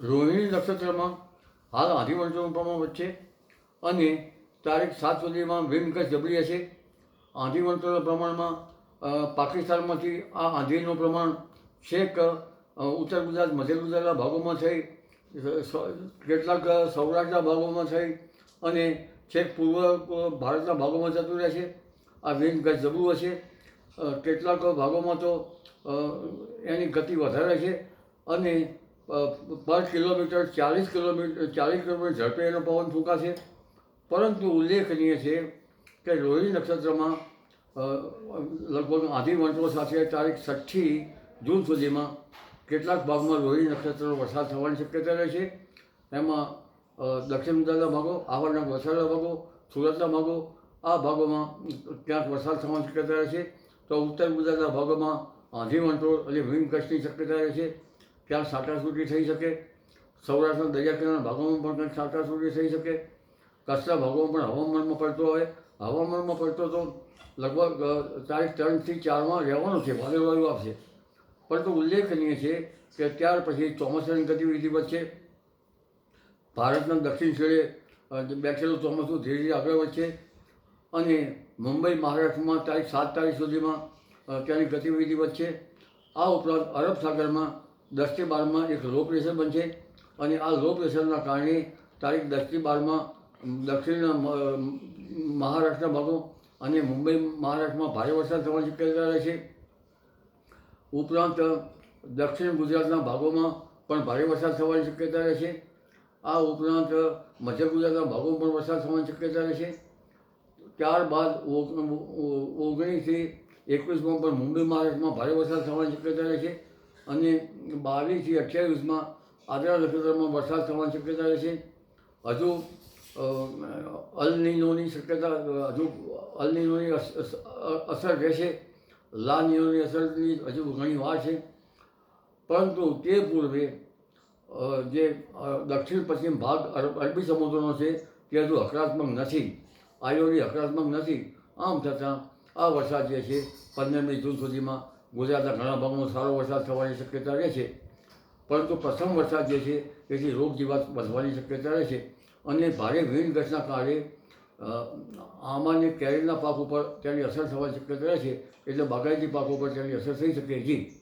રોહિણી નક્ષત્રમાં હાલ આધી વર્ષોનું પ્રમાણ વધશે અને તારીખ સાત સુધીમાં વિમકસ જબરી હશે. આંધીવંતોના પ્રમાણમાં પાકિસ્તાનમાંથી આ આંધીનું પ્રમાણ છેક ઉત્તર ગુજરાત, મધ્ય ગુજરાતના ભાગોમાં થઈ કેટલાક સૌરાષ્ટ્રના ભાગોમાં થઈ અને છેક પૂર્વ ભારતના ભાગોમાં જતું રહેશે. આ વિન્ડ ગજ જબરું હશે. કેટલાક ભાગોમાં તો એની ગતિ વધારે છે અને પર કિલોમીટર ચાલીસ કિલોમીટર ચાલીસ કિલોમીટર ઝડપે એનો પવન ફૂંકાશે. પરંતુ ઉલ્લેખનીય છે કે રોહિણી નક્ષત્રમાં લગભગ આધી વંટો સાથે તારીખ છઠ્ઠી જૂન સુધીમાં કેટલાક ભાગમાં રોહિણી નક્ષત્રનો વરસાદ થવાની શક્યતા રહે છે. એમાં દક્ષિણ ગુજરાતના ભાગો આવડના વલસાડના ભાગો, સુરતના ભાગો, આ ભાગોમાં ક્યાંક વરસાદ થવાની શક્યતા રહે છે. તો ઉત્તર ગુજરાતના ભાગોમાં આંધી વંટોળ અને હિમકચ્છની શક્યતા રહે છે. ક્યાંક સાટાસૂટી થઈ શકે. સૌરાષ્ટ્રના દરિયાકિનારાના ભાગોમાં પણ કંઈક સાટાસૂટી થઈ શકે. કચ્છના ભાગોમાં પણ હવામાનમાં પડતો હોય. હવામાનમાં પડતો તો લગભગ તારીખ ત્રણથી ચારમાં રહેવાનો છે વાદળવાયુ આપશે પરંતુ ઉલ્લેખનીય છે કે ત્યાર પછી ચોમાસાની ગતિવિધિ વચ્ચે ભારતના દક્ષિણ છેડે બેઠેલું ચોમાસું ધીરે ધીરે આગળ વધશે. અને મુંબઈ, મહારાષ્ટ્રમાં તારીખ સાત તારીખ સુધીમાં ત્યાંની ગતિવિધિ વધશે. આ ઉપરાંત અરબ સાગરમાં દસથી બારમાં એક લો પ્રેશર બનશે અને આ લો પ્રેશરના કારણે તારીખ દસથી બારમાં દક્ષિણના મહારાષ્ટ્રના ભાગો અને મુંબઈ, મહારાષ્ટ્રમાં ભારે વરસાદ થવાની શક્યતા રહે છે. ઉપરાંત, દક્ષિણ ગુજરાતના ભાગોમાં પણ ભારે વરસાદ થવાની શક્યતા રહે છે. આ ઉપરાંત, મધ્ય ગુજરાતના ભાગોમાં પણ વરસાદ થવાની શક્યતા રહે છે. ત્યારબાદ ઓગણીસથી એકવીસમાં પણ મુંબઈ, મહારાષ્ટ્રમાં ભારે વરસાદ થવાની શક્યતા રહે છે. અને બાવીસથી અઠ્યાવીસમાં આદરા નક્ષત્રમાં વરસાદ થવાની શક્યતા રહેશે. હજુ અ, અલ નીનોની શક્યતા હજુ અલ નીનોની અસ- અસ- અ- અસર રહેશે. લા નીનોની અસરની હજુ ઘણી વાર છે. પરંતુ તે પૂર્વે જે દક્ષિણ પશ્ચિમ ભાગ અરબ અરબી સમુદ્રનો છે તે હજુ હકારાત્મક નથી. આયોડી હકારાત્મક નથી. આમ છતાં આ વરસાદ જે છે પંદરમી જૂન સુધીમાં ગુજરાતના ઘણા ભાગમાં સારો વરસાદ થવાની શક્યતા રહે છે. પરંતુ પ્રથમ વરસાદ જે છે, એથી રોગ જીવાત વધવાની શક્યતા રહે છે. અને ભારે વિન્ડ કારણે આમાં આંબાની કેરીના પાક ઉપર તેની અસર થવાની શક્યતા રહે છે. એટલે બાગાયતી પાક ઉપર તેની અસર થઈ શકે છે.